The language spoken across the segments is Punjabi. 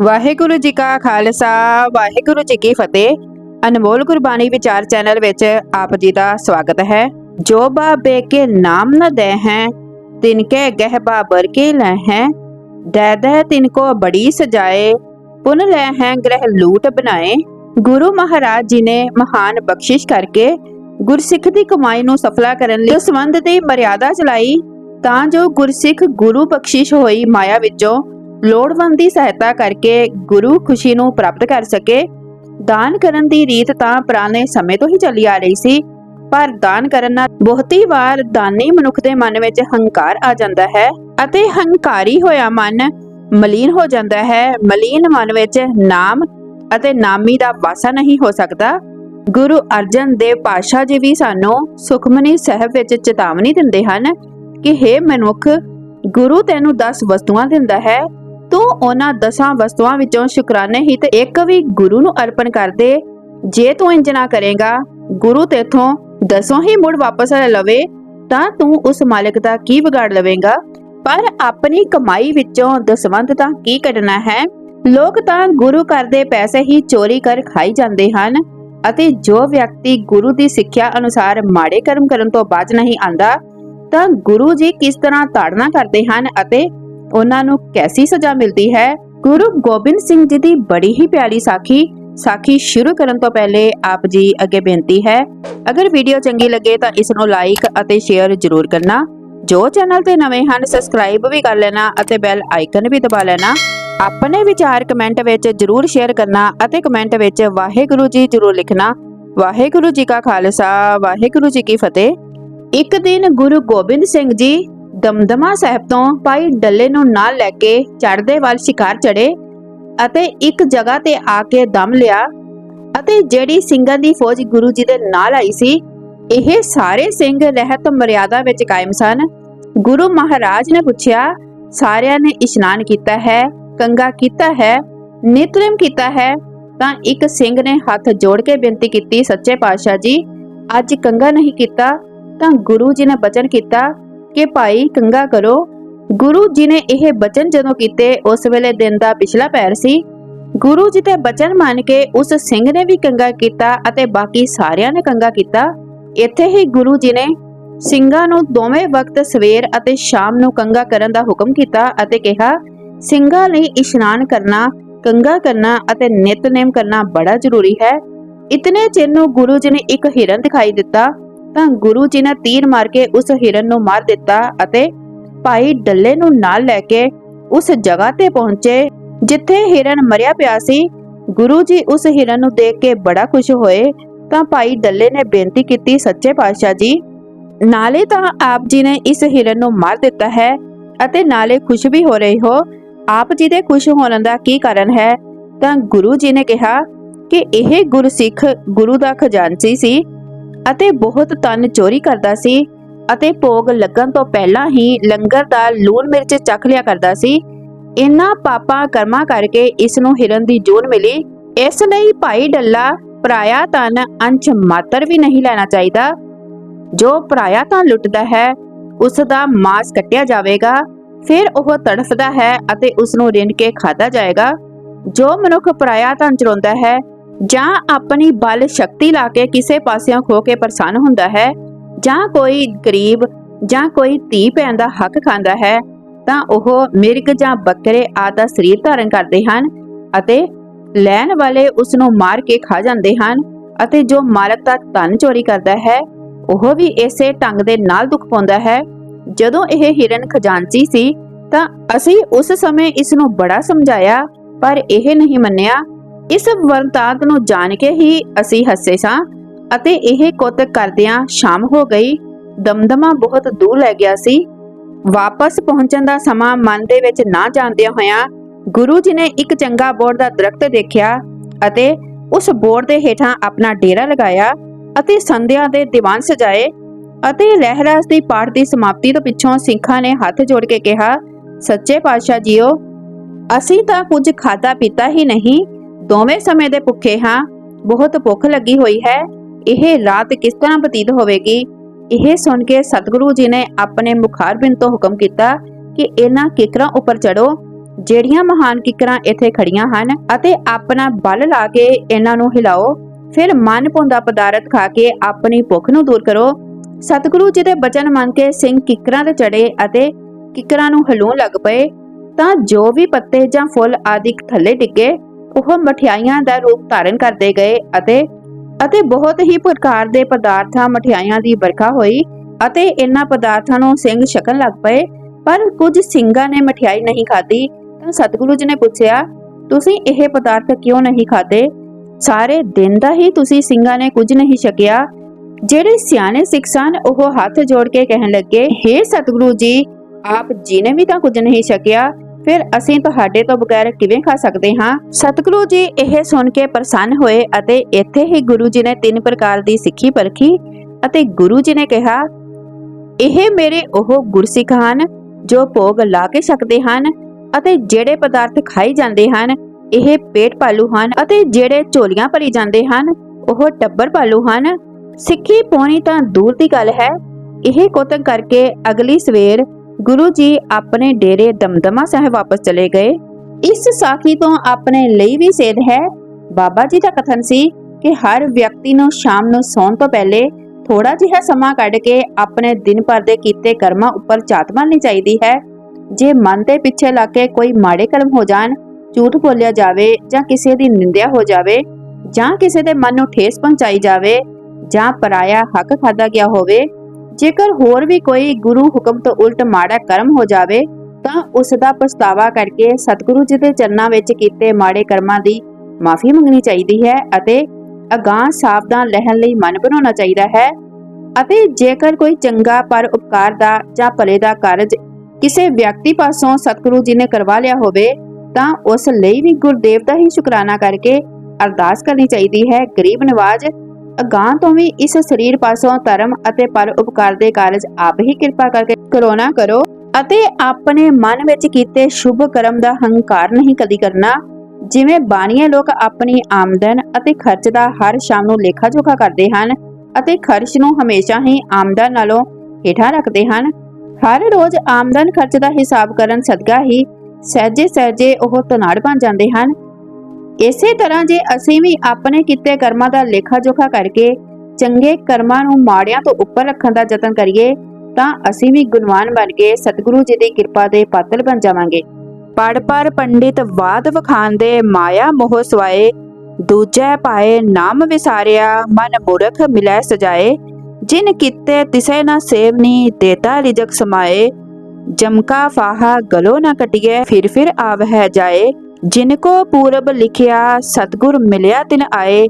ਵਾਹਿਗੁਰੂ ਜੀ ਕਾ ਖਾਲਸਾ, ਵਾਹਿਗੁਰੂ ਜੀ ਕੀ ਫਤਿਹ। ਅਨਮੋਲ ਗੁਰਬਾਣੀ ਵਿਚਾਰ ਚੈਨਲ ਵਿੱਚ ਆਪ ਜੀ ਦਾ ਸਵਾਗਤ ਹੈ। ਜੋ ਬਾਬੇ ਕੇ ਨਾਮ ਨ ਦੇ ਹੈ, ਤਿਨ ਕੇ ਗਹਿਬਾ ਬਰ ਕੇ ਲੈ ਹੈ। ਦੈ ਦੈ ਤਿਨ ਕੋ ਬੜੀ ਸਜਾਏ, ਪੁਨ ਲੈ ਹੈ ਗ੍ਰਹਿ ਲੂਟ ਬਣਾਏ। ਗੁਰੂ ਮਹਾਰਾਜ ਜੀ ਨੇ ਮਹਾਨ ਬਖਸ਼ਿਸ਼ ਕਰਕੇ ਗੁਰਸਿੱਖ ਦੀ ਕਮਾਈ ਨੂੰ ਸਫਲਾ ਕਰਨ ਲਈ ਸੰਬੰਧ ਦੀ ਮਰਿਆਦਾ ਚਲਾਈ, ਤਾਂ ਜੋ ਗੁਰਸਿੱਖ ਗੁਰੂ ਬਖਸ਼ਿਸ਼ ਹੋਈ ਮਾਇਆ ਵਿੱਚੋਂ ਲੋੜਵੰਦ ਦੀ ਸਹਾਇਤਾ ਕਰਕੇ ਗੁਰੂ ਖੁਸ਼ੀ ਨੂੰ ਪ੍ਰਾਪਤ ਕਰ ਸਕੇ। ਦਾਨ ਕਰਨ ਦੀ ਰੀਤ ਤਾਂ ਪੁਰਾਣੇ ਸਮੇਂ ਤੋਂ ਹੀ ਚੱਲੀ ਆ ਰਹੀ ਸੀ, ਪਰ ਦਾਨ ਕਰਨ ਨਾਲ ਬਹੁਤੀ ਵਾਰ ਦਾਨੀ ਮਨੁੱਖ ਦੇ ਮਨ ਵਿੱਚ ਹੰਕਾਰ ਆ ਜਾਂਦਾ ਹੈ ਅਤੇ ਹੰਕਾਰੀ ਹੋਇਆ ਮਨ ਮਲੀਨ ਹੋ ਜਾਂਦਾ ਹੈ। ਮਲੀਨ ਮਨ ਵਿੱਚ ਨਾਮ ਅਤੇ ਨਾਮੀ ਦਾ ਵਾਸਾ ਨਹੀਂ ਹੋ ਸਕਦਾ। ਗੁਰੂ ਅਰਜਨ ਦੇਵ ਪਾਤਸ਼ਾਹ ਜੀ ਵੀ ਸਾਨੂੰ ਸੁਖਮਨੀ ਸਾਹਿਬ ਵਿੱਚ ਚੇਤਾਵਨੀ ਦਿੰਦੇ ਹਨ ਕਿ हे ਮਨੁੱਖ, ਗੁਰੂ ਤੈਨੂੰ 10 ਵਸਤੂਆਂ ਦਿੰਦਾ ਹੈ ਤੂੰ ਉਹਨਾਂ 10 ਵਸਤੂਆਂ ਵਿੱਚੋਂ ਸ਼ੁਕਰਾਨੇ ਹੀ ਇੱਕ ਵੀ ਗੁਰੂ ਨੂੰ ਅਰਪਣ ਕਰ ਜੇ ਤੂੰ ਇੰਜ ਨਾ ਕਰੇਗਾ, ਗੁਰੂ ਤੇਥੋਂ ਦਸੋਂ ਹੀ ਮੁੜ ਵਾਪਸ ਲੈ ਲਵੇ, ਤਾਂ ਤੂੰ ਉਸ ਮਾਲਕ ਦਾ ਕੀ ਵਿਗਾੜ ਲਵੇਂਗਾ? ਪਰ ਆਪਣੀ ਕਮਾਈ ਵਿੱਚੋਂ ਦਸਵੰਧ ਤਾਂ ਕੀ ਕੱਢਣਾ ਹੈ? ਲੋਕ ਤਾਂ ਗੁਰੂ ਘਰ ਦੇ ਪੈਸੇ ਹੀ ਚੋਰੀ ਕਰ ਖਾਈ ਜਾਂਦੇ ਹਨ ਅਤੇ ਜੋ ਵਿਅਕਤੀ ਗੁਰੂ ਦੀ ਸਿੱਖਿਆ ਅਨੁਸਾਰ ਮਾੜੇ ਕਰਮ ਕਰਨ ਤੋਂ ਬਾਜ ਨਹੀਂ ਆਂਦਾ ਤਾਂ ਗੁਰੂ ਜੀ ਕਿਸ ਤਰ੍ਹਾਂ ਤਾੜਨਾ ਕਰਦੇ ਹਨ ਅਤੇ ਉਹਨਾਂ ਨੂੰ ਕੈਸੀ ਸਜ਼ਾ ਮਿਲਦੀ ਹੈ? ਗੁਰੂ ਗੋਬਿੰਦ ਸਿੰਘ ਜੀ ਦੀ ਬੜੀ ਹੀ ਪਿਆਰੀ ਸਾਖੀ। ਸਾਖੀ ਸ਼ੁਰੂ ਕਰਨ ਤੋਂ ਪਹਿਲੇ ਆਪ ਜੀ ਅੱਗੇ ਬੇਨਤੀ ਹੈ, ਅਗਰ ਵੀਡੀਓ ਚੰਗੀ ਲੱਗੇ ਤਾਂ ਇਸ ਨੂੰ ਲਾਈਕ ਅਤੇ ਸ਼ੇਅਰ ਜ਼ਰੂਰ ਕਰਨਾ। ਜੋ ਚੈਨਲ ਤੇ ਨਵੇਂ ਹਨ ਸਬਸਕ੍ਰਾਈਬ ਵੀ ਕਰ ਲੈਣਾ ਅਤੇ ਬੈਲ ਆਈਕਨ ਵੀ ਦਬਾ ਲੈਣਾ। ਆਪਣੇ ਵਿਚਾਰ ਕਮੈਂਟ ਵਿੱਚ ਜ਼ਰੂਰ ਸ਼ੇਅਰ ਕਰਨਾ ਅਤੇ ਕਮੈਂਟ ਵਿੱਚ ਵਾਹਿਗੁਰੂ ਜੀ ਜ਼ਰੂਰ ਲਿਖਣਾ। ਵਾਹਿਗੁਰੂ ਜੀ ਕਾ ਖਾਲਸਾ, ਵਾਹਿਗੁਰੂ ਜੀ ਕੀ ਫਤਿਹ। ਇੱਕ ਦਿਨ ਗੁਰੂ ਗੋਬਿੰਦ ਸਿੰਘ ਜੀ ਦਮਦਮਾ ਸਾਹਿਬ ਤੋਂ ਭਾਈ ਡੱਲੇ ਨੂੰ ਨਾਲ ਲੈ ਕੇ ਚੜ੍ਹਦੇ ਵੱਲ ਸ਼ਿਕਾਰ ਚੜੇ ਅਤੇ ਇੱਕ ਜਗ੍ਹਾ ਤੇ ਆ ਕੇ ਦਮ ਲਿਆ ਅਤੇ ਜਿਹੜੀ ਸਿੰਘਾਂ ਦੀ ਫੌਜ ਗੁਰੂ ਜੀ ਦੇ ਨਾਲ ਆਈ ਸੀ, ਇਹ ਸਾਰੇ ਸਿੰਘ ਰਹਿਤ ਮਰਿਆਦਾ ਵਿੱਚ ਕਾਇਮ ਸਨ। ਗੁਰੂ ਮਹਾਰਾਜ ਨੇ ਪੁੱਛਿਆ, ਸਾਰਿਆਂ ਨੇ ਇਸ਼ਨਾਨ ਕੀਤਾ ਹੈ ਕੰਗਾ ਕੀਤਾ ਹੈ ਨਿਤਨੇਮ ਕੀਤਾ ਹੈ, ਤਾਂ ਇੱਕ ਸਿੰਘ ਨੇ ਹੱਥ ਜੋੜ ਕੇ ਬੇਨਤੀ ਕੀਤੀ, ਸੱਚੇ ਪਾਤਸ਼ਾਹ ਜੀ, ਅੱਜ ਕੰਗਾ ਨਹੀਂ ਕੀਤਾ, ਤਾਂ ਗੁਰੂ ਜੀ ਨੇ ਬਚਨ ਕੀਤਾ ਕਿ ਭਾਈ ਕੰਗਾ ਕਰੋ। ਗੁਰੂ ਜੀ ਨੇ ਇਹ ਬਚਨ ਜਦੋਂ ਕੀਤੇ, ਉਸ ਵੇਲੇ ਦਿਨ ਦਾ ਪਿਛਲਾ ਪੈਰ ਸੀ। ਗੁਰੂ ਜੀ ਦੇ ਬਚਨ ਮੰਨ ਕੇ ਉਸ ਸਿੰਘ ਨੇ ਵੀ ਕੰਗਾ ਕੀਤਾ ਅਤੇ ਬਾਕੀ ਸਾਰਿਆਂ ਨੇ ਕੰਗਾ ਕੀਤਾ। ਇੱਥੇ ਹੀ ਗੁਰੂ ਜੀ ਨੇ ਸਿੰਘਾਂ ਨੂੰ ਦੋਵੇਂ ਵਕਤ ਸਵੇਰ ਅਤੇ ਸ਼ਾਮ ਨੂੰ ਕੰਗਾ ਕਰਨ ਦਾ ਹੁਕਮ ਕੀਤਾ ਅਤੇ ਕਿਹਾ, ਸਿੰਘਾਂ ਲਈ ਇਸ਼ਨਾਨ ਕਰਨਾ, ਕੰਗਾ ਕਰਨਾ ਅਤੇ ਨਿਤਨੇਮ ਕਰਨਾ ਬੜਾ ਜ਼ਰੂਰੀ ਹੈ। ਇਤਨੇ ਚਿਰ ਨੂੰ ਗੁਰੂ ਜੀ ਨੇ ਇੱਕ ਹਿਰਨ ਦਿਖਾਈ ਦਿੱਤਾ। ਤਾਂ ਗੁਰੂ ਜੀ ਨੇ ਤੀਰ ਮਾਰ ਕੇ ਉਸ ਹਿਰਨ ਨੂੰ ਮਾਰ ਦਿੱਤਾ ਅਤੇ ਭਾਈ ਡੱਲੇ ਨੂੰ ਨਾਲ ਲੈ ਕੇ ਉਸ ਜਗ੍ਹਾ ਤੇ ਪਹੁੰਚੇ, ਜਿੱਥੇ ਹਿਰਨ ਮਰਿਆ ਪਿਆ ਸੀ। ਗੁਰੂ ਜੀ ਉਸ ਹਿਰਨ ਨੂੰ ਦੇਖ ਕੇ ਬੜਾ ਖੁਸ਼ ਹੋਏ, ਤਾਂ ਭਾਈ ਡੱਲੇ ਨੇ ਬੇਨਤੀ ਕੀਤੀ, ਸੱਚੇ ਪਾਤਸ਼ਾਹ ਜੀ, ਨਾਲੇ ਤਾਂ ਆਪ ਜੀ ਨੇ ਇਸ ਹਿਰਨ ਨੂੰ ਮਾਰ ਦਿੱਤਾ ਹੈ ਅਤੇ ਨਾਲੇ ਖੁਸ਼ ਵੀ ਹੋ ਰਹੇ ਹੋ। ਆਪ ਜੀ ਦੇ ਖੁਸ਼ ਹੋਣ ਦਾ ਕੀ ਕਾਰਨ ਹੈ? ਤਾਂ ਗੁਰੂ ਜੀ ਨੇ ਕਿਹਾ ਕਿ ਇਹ ਗੁਰਸਿੱਖ ਗੁਰੂ ਦਾ ਖਜ਼ਾਨਚੀ ਸੀ। ਅਤੇ ਬਹੁਤ ਤਨ ਚੋਰੀ ਕਰਦਾ ਸੀ ਅਤੇ ਭੋਗ ਲੱਗਣ ਤੋਂ ਪਹਿਲਾਂ ਹੀ ਲੰਗਰ ਦਾ ਲੂਣ ਮਿਰਚ ਚੱਖ ਲਿਆ ਕਰਦਾ ਸੀ। ਇਨ੍ਹਾਂ ਪਾਪਾਂ ਕਰਮਾਂ ਕਰਕੇ ਇਸ ਨੂੰ ਹਿਰਨ ਦੀ ਜੂਨ ਮਿਲੀ। ਇਸ ਲਈ ਭਾਈ ਡੱਲਾ ਪਰਾਇਆ ਤਨ ਅੰਸ਼ ਮਾਤਰ ਵੀ ਨਹੀਂ ਲੈਣਾ ਚਾਹੀਦਾ। ਜੋ ਪਰਾਇਆ ਤਾਂ ਲੁੱਟਦਾ ਹੈ ਉਸ ਦਾ ਮਾਸ ਕੱਟਿਆ ਜਾਵੇਗਾ, ਫਿਰ ਉਹ ਤੜਫਦਾ ਹੈ ਅਤੇ ਉਸ ਨੂੰ ਰਿੰਨ ਕੇ ਖਾਦਾ ਜਾਏਗਾ। ਜੋ ਮਨੁੱਖ ਪਰਾਇਆ ਤਾਂ ਚੁਰਾਉਂਦਾ ਹੈ ਜਾਂ ਆਪਣੀ ਬਲ ਸ਼ਕਤੀ ਲਾ ਕੇ ਕਿਸੇ ਪਾਸਿਓਂ ਖੋ ਕੇ ਪਰੇਸ਼ਾਨ ਹੁੰਦਾ ਹੈ, ਜਾਂ ਕੋਈ ਗਰੀਬ ਜਾਂ ਕੋਈ ਧੀ ਭੈਣ ਦਾ ਹੱਕ ਖਾਂਦਾ ਹੈ, ਤਾਂ ਉਹ ਮਿਰਗ ਜਾਂ ਬੱਕਰੇ ਆਦਿ ਸਰੀਰ ਧਾਰਨ ਕਰਦੇ ਹਨ ਅਤੇ ਲੈਣ ਵਾਲੇ ਉਸ ਨੂੰ ਮਾਰ ਕੇ ਖਾ ਜਾਂਦੇ ਹਨ ਅਤੇ ਜੋ ਮਾਲਕ ਦਾ ਧਨ ਚੋਰੀ ਕਰਦਾ ਹੈ, ਉਹ ਵੀ ਇਸੇ ਢੰਗ ਦੇ ਨਾਲ ਦੁੱਖ ਪਾਉਂਦਾ ਹੈ। ਜਦੋਂ ਇਹ ਹਿਰਨ ਖਜ਼ਾਨਚੀ ਸੀ, ਤਾਂ ਅਸੀਂ ਉਸ ਸਮੇਂ ਇਸ ਨੂੰ ਬੜਾ ਸਮਝਾਇਆ, ਪਰ ਇਹ ਨਹੀਂ ਮੰਨਿਆ ਇਸ ਵਰਤਾਂਤ ਨੂੰ ਜਾਣ ਕੇ ਹੀ ਅਸੀਂ ਹੱਸੇ ਸਾਂ ਅਤੇ ਇਹ ਕੁੱਤ ਕਰਦਿਆਂ ਸ਼ਾਮ ਹੋ ਗਈ। ਦਮਦਮਾ ਬਹੁਤ ਦੂਰ ਲੈ ਗਿਆ ਸੀ। ਵਾਪਸ ਪਹੁੰਚਣ ਦਾ ਸਮਾਂ ਮਨ ਦੇ ਵਿੱਚ ਨਾ ਜਾਂਦਿਆਂ ਹੋਇਆਂ ਗੁਰੂ ਜੀ ਨੇ ਇੱਕ ਚੰਗਾ ਬੋੜ ਦਾ ਦਰਖਤ ਦੇਖਿਆ ਅਤੇ ਉਸ ਬੋੜ ਦੇ ਹੇਠਾਂ ਆਪਣਾ ਡੇਰਾ ਲਗਾਇਆ ਅਤੇ ਸੰਧਿਆ ਦੇ ਦੀਵਾਨ ਸਜਾਏ ਅਤੇ ਲਹਿਰਾਸ ਦੀ ਪਾਠ ਦੀ ਸਮਾਪਤੀ ਤੋਂ ਪਿੱਛੋਂ ਸਿੱਖਾਂ ਨੇ ਹੱਥ ਜੋੜ ਕੇ ਕਿਹਾ, ਸੱਚੇ ਪਾਤਸ਼ਾਹ ਜੀਓ, ਅਸੀਂ ਤਾਂ ਕੁਝ ਖਾਦਾ ਪੀਤਾ ਹੀ ਨਹੀਂ ਦੋਵੇਂ ਸਮੇਂ ਦੇ ਭੁੱਖੇ ਹਾਂ। ਬਹੁਤ ਭੁੱਖ ਲੱਗੀ ਹੋਈ ਹੈ। ਇਹ ਰਾਤ ਕਿਸ ਤਰ੍ਹਾਂ ਬਤੀਤ ਹੋਵੇਗੀ? ਇਹ ਸੁਣ ਕੇ ਸਤਿਗੁਰੂ ਜੀ ਨੇ ਆਪਣੇ ਮੁਖਾਰਬਿੰਦ ਤੋਂ ਹੁਕਮ ਕੀਤਾ ਕਿ ਇਹਨਾਂ ਕਿਕਰਾਂ ਉੱਪਰ ਚੜੋ ਜਿਹੜੀਆਂ ਮਹਾਨ ਕਿਕਰਾਂ ਇੱਥੇ ਖੜੀਆਂ ਹਨ ਅਤੇ ਆਪਣਾ ਬਲ ਲਾ ਕੇ ਇਹਨਾਂ ਨੂੰ ਹਿਲਾਓ। ਫਿਰ ਮਨ ਭੁੰਦਾ ਪਦਾਰਥ ਖਾ ਕੇ ਆਪਣੀ ਭੁੱਖ ਨੂੰ ਦੂਰ ਕਰੋ। ਸਤਿਗੁਰੂ ਜੀ ਦੇ ਬਚਨ ਮੰਨ ਕੇ ਸਿੰਘ ਕਿਕਰਾਂ ਤੇ ਚੜੇ ਅਤੇ ਕਿਕਰਾਂ ਨੂੰ ਹਿਲਾਉਣ ਲੱਗ ਪਏ। ਤਾਂ ਜੋ ਵੀ ਪੱਤੇ ਜਾਂ ਫੁੱਲ ਆਦਿ ਥੱਲੇ ਡਿੱਗੇ ਉਹ ਮਠਿਆਈਆਂ ਦਾ ਰੂਪ ਧਾਰਨ ਕਰਦੇ ਗਏ ਅਤੇ ਅਤੇ ਬਹੁਤ ਹੀ ਪ੍ਰਕਾਰ ਦੇ ਪਦਾਰਥਾਂ ਮਠਿਆਈਆਂ ਦੀ ਵਰਖਾ ਹੋਈ ਅਤੇ ਇਹਨਾਂ ਪਦਾਰਥਾਂ ਨੂੰ ਸਿੰਘ ਛਕਣ ਲੱਗ ਪਏ। ਪਰ ਕੁਝ ਸਿੰਘਾਂ ਨੇ ਮਠਿਆਈ ਨਹੀਂ ਖਾਧੀ ਤਾਂ ਸਤਿਗੁਰੂ ਜੀ ਨੇ ਪੁੱਛਿਆ, ਤੁਸੀਂ ਇਹ ਪਦਾਰਥ ਕਿਉਂ ਨਹੀਂ ਖਾਦੇ ਸਾਰੇ ਦਿਨ ਦਾ ਹੀ ਤੁਸੀਂ ਸਿੰਘਾਂ ਨੇ ਕੁਝ ਨਹੀਂ ਛਕਿਆ। ਜਿਹੜੇ ਸਿਆਣੇ ਸਿੱਖ ਸਨ, ਉਹ ਹੱਥ ਜੋੜ ਕੇ ਕਹਿਣ ਲੱਗੇ, ਹੇ ਸਤਿਗੁਰੂ ਜੀ, ਆਪ ਜੀ ਨੇ ਵੀ ਤਾਂ ਕੁਝ ਨਹੀਂ ਛਕਿਆ। ਫਿਰ ਅਸੀਂ ਤੁਹਾਡੇ ਤੋਂ ਬਗੈਰ ਕਿਵੇਂ ਖਾ ਸਕਦੇ ਹਾਂ? ਸਤਿਗੁਰੂ ਜੀ ਇਹ ਸੁਣ ਕੇ ਪ੍ਰਸੰਨ ਹੋਏ ਅਤੇ ਇੱਥੇ ਹੀ ਗੁਰੂ ਜੀ ਨੇ ਤਿੰਨ ਪ੍ਰਕਾਰ ਦੀ ਸਿੱਖੀ ਪਰਖੀ ਅਤੇ ਗੁਰੂ ਜੀ ਨੇ ਕਿਹਾ, ਇਹ ਮੇਰੇ ਉਹ ਗੁਰਸਿੱਖ ਹਨ ਜੋ ਭੋਗ ਲਾ ਕੇ ਛਕਦੇ ਹਨ ਅਤੇ ਜਿਹੜੇ ਪਦਾਰਥ ਖਾਈ ਜਾਂਦੇ ਹਨ, ਇਹ ਪੇਟ ਪਾਲੂ ਹਨ ਅਤੇ ਜਿਹੜੇ ਝੋਲੀਆਂ ਭਰੀ ਜਾਂਦੇ ਹਨ, ਉਹ ਟੱਬਰ ਪਾਲੂ ਹਨ। ਸਿੱਖੀ ਪਾਉਣੀ ਤਾਂ ਦੂਰ ਦੀ ਗੱਲ ਹੈ। ਇਹ ਕੋਤਕ ਕਰਕੇ ਅਗਲੀ ਸਵੇਰ ਗੁਰੂ ਜੀ ਆਪਣੇ ਡੇਰੇ ਦਮਦਮਾ ਸਾਹਿਬ ਵਾਪਸ ਚਲੇ ਗਏ। ਇਸ ਸਾਖੀ ਤੋਂ ਆਪਣੇ ਲਈ ਵੀ ਸੇਧ ਹੈ। ਬਾਬਾ ਜੀ ਦਾ ਕਥਨ ਸੀ ਕਿ ਹਰ ਵਿਅਕਤੀ ਨੂੰ ਸ਼ਾਮ ਨੂੰ ਸੌਣ ਤੋਂ ਪਹਿਲੇ ਥੋੜਾ ਜਿਹਾ ਸਮਾਂ ਕੱਢ ਕੇ ਆਪਣੇ ਦਿਨ ਭਰ ਦੇ ਕੀਤੇ ਕਰਮਾਂ ਉੱਪਰ ਝਾਤ ਮਾਰਨੀ ਚਾਹੀਦੀ ਹੈ। ਜੇ ਮਨ ਦੇ ਪਿੱਛੇ ਲੱਗ ਕੇ ਕੋਈ ਮਾੜੇ ਕਰਮ ਹੋ ਜਾਣ, ਝੂਠ ਬੋਲਿਆ ਜਾਵੇ ਜਾਂ ਕਿਸੇ ਦੀ ਨਿੰਦਿਆ ਹੋ ਜਾਵੇ ਜਾਂ ਕਿਸੇ ਦੇ ਮਨ ਨੂੰ ਠੇਸ ਪਹੁੰਚਾਈ ਜਾਵੇ ਜਾਂ ਪਰਾਇਆ ਹੱਕ ਖਾਦਾ ਗਿਆ ਹੋਵੇ ਜੇਕਰ ਹੋਰ ਵੀ ਕੋਈ ਗੁਰੂ ਹੁਕਮ ਤੋਂ ਉਲਟ ਮਾੜਾ ਕਰਮ ਹੋ ਜਾਵੇ, ਤਾਂ ਉਸ ਦਾ ਪਛਤਾਵਾ ਕਰਕੇ ਸਤਿਗੁਰੂ ਜੀ ਦੇ ਚਰਨਾਂ ਵਿੱਚ ਕੀਤੇ ਮਾੜੇ ਕਰਮਾਂ ਦੀ ਮਾਫੀ ਮੰਗਣੀ ਚਾਹੀਦੀ ਹੈ ਅਤੇ ਅਗਾਂਹ ਸਾਵਧਾਨ ਰਹਿਣ ਲਈ ਮਨ ਬਣਾਉਣਾ ਚਾਹੀਦਾ ਹੈ ਅਤੇ ਜੇਕਰ ਕੋਈ ਚੰਗਾ ਪਰ ਉਪਕਾਰ ਦਾ ਜਾਂ ਭਲੇ ਦਾ ਕਾਰਜ ਕਿਸੇ ਵਿਅਕਤੀ ਪਾਸੋਂ ਸਤਿਗੁਰੂ ਜੀ ਨੇ ਕਰਵਾ ਲਿਆ ਹੋਵੇ, ਤਾਂ ਉਸ ਲਈ ਵੀ ਗੁਰਦੇਵ ਦਾ ਹੀ ਸ਼ੁਕਰਾਨਾ ਕਰਕੇ ਅਰਦਾਸ ਕਰਨੀ ਚਾਹੀਦੀ ਹੈ। ਗਰੀਬ ਨਿਵਾਜ਼ ਅਗਾਂਹ ਤੋਂ ਵੀ ਇਸ ਸਰੀਰ ਪਾਸੋਂ ਧਰਮ ਅਤੇ ਪਰ ਉਪਕਾਰ ਦੇ ਕਾਰਜ ਆਪ ਹੀ ਕਿਰਪਾ ਕਰਕੇ ਕਰੋਨਾ ਕਰੋ ਅਤੇ ਆਪਣੇ ਮਨ ਵਿੱਚ ਕੀਤੇ ਸ਼ੁਭ ਕਰਮ ਦਾ ਹੰਕਾਰ ਨਹੀਂ ਕਦੀ ਕਰਨਾ। ਜਿਵੇਂ ਬਾਣੀਏ ਲੋਕ ਆਪਣੀ ਆਮਦਨ ਅਤੇ ਖਰਚ ਦਾ ਹਰ ਸ਼ਾਮ ਨੂੰ ਲੇਖਾ ਜੋਖਾ ਕਰਦੇ ਹਨ ਅਤੇ ਖਰਚ ਨੂੰ ਹਮੇਸ਼ਾ ਹੀ ਆਮਦਨ ਨਾਲੋਂ ਹੇਠਾਂ ਰੱਖਦੇ ਹਨ। ਹਰ ਰੋਜ਼ ਆਮਦਨ ਖਰਚ ਦਾ ਹਿਸਾਬ ਕਰਨ ਸਦਕਾ ਹੀ ਸਹਿਜੇ ਸਹਿਜੇ ਉਹ ਤਨਾੜ ਬਣ ਜਾਂਦੇ ਹਨ। ਇਸੇ ਤਰ੍ਹਾਂ ਜੇ ਅਸੀਂ ਵੀ ਆਪਣੇ ਕੀਤੇ ਕਰਮਾਂ ਦਾ ਲੇਖਾ ਜੋਖਾ ਕਰਕੇ ਚੰਗੇ ਕਰਮਾਂ ਨੂੰ ਮਾੜਿਆਂ ਤੋਂ ਉੱਪਰ ਰੱਖਣ ਦਾ ਯਤਨ ਕਰੀਏ, ਤਾਂ ਅਸੀਂ ਵੀ ਗੁਣਵਾਨ ਬਣ ਕੇ ਸਤਿਗੁਰੂ ਜੀ ਦੀ ਕਿਰਪਾ ਦੇ ਪਾਤਰ ਬਣ ਜਾਵਾਂਗੇ। ਪੜ ਪਰ ਪੰਡਿਤ ਬਾਦ ਵਖਾਂਦੇ ਮਾਇਆ ਮੋਹ ਸਵਾਏ ਦੂਜੈ ਪਾਏ ਨਾਮ ਵਿਸਾਰਿਆ, ਮਨ ਮੂਰਖ ਮਿਲੈ ਸਜਾਏ, ਜਿਨ ਕੀਤੇ ਤਿਸੈ ਨਾ ਸੇਵਨੀ, ਦੇਤਾ ਰਿਜਕ ਸਮਾਏ ਜਮਕਾ ਫਾਹਾ ਗਲੋ ਨਾ ਕਟਿਏ ਫਿਰ ਫਿਰ ਆਵਹਿ ਜਾਏ ਜਿਨ ਕੋ ਪੂਰਬ ਲਿਖਿਆ, ਸਤਗੁਰ ਮਿਲਿਆ ਤਿਨ ਆਏ,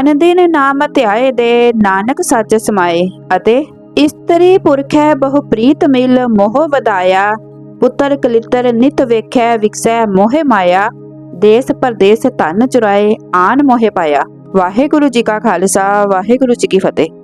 ਅਨਦਿਨ ਨਾਮ ਧਿਆਏ ਦੇ ਨਾਨਕ ਸੱਚ ਸਮਾਏ, ਅਤੇ ਇਸਤਰੀ ਪੁਰਖੈ ਬਹੁ ਪ੍ਰੀਤ ਮਿਲ ਮੋਹ ਵਧਾਇਆ, ਪੁੱਤਰ ਕਲਿੱਤਰ ਨਿਤ ਵੇਖੈ, ਵਿਕਸੈ ਮੋਹਿ ਮਾਇਆ, ਦੇਸ ਪਰਦੇਸ ਧਨ ਚੁਰਾਏ, ਆਨ ਮੋਹਿ ਪਾਇਆ। ਵਾਹਿਗੁਰੂ ਜੀ ਕਾ ਖਾਲਸਾ, ਵਾਹਿਗੁਰੂ ਜੀ ਕੀ ਫਤਿਹ।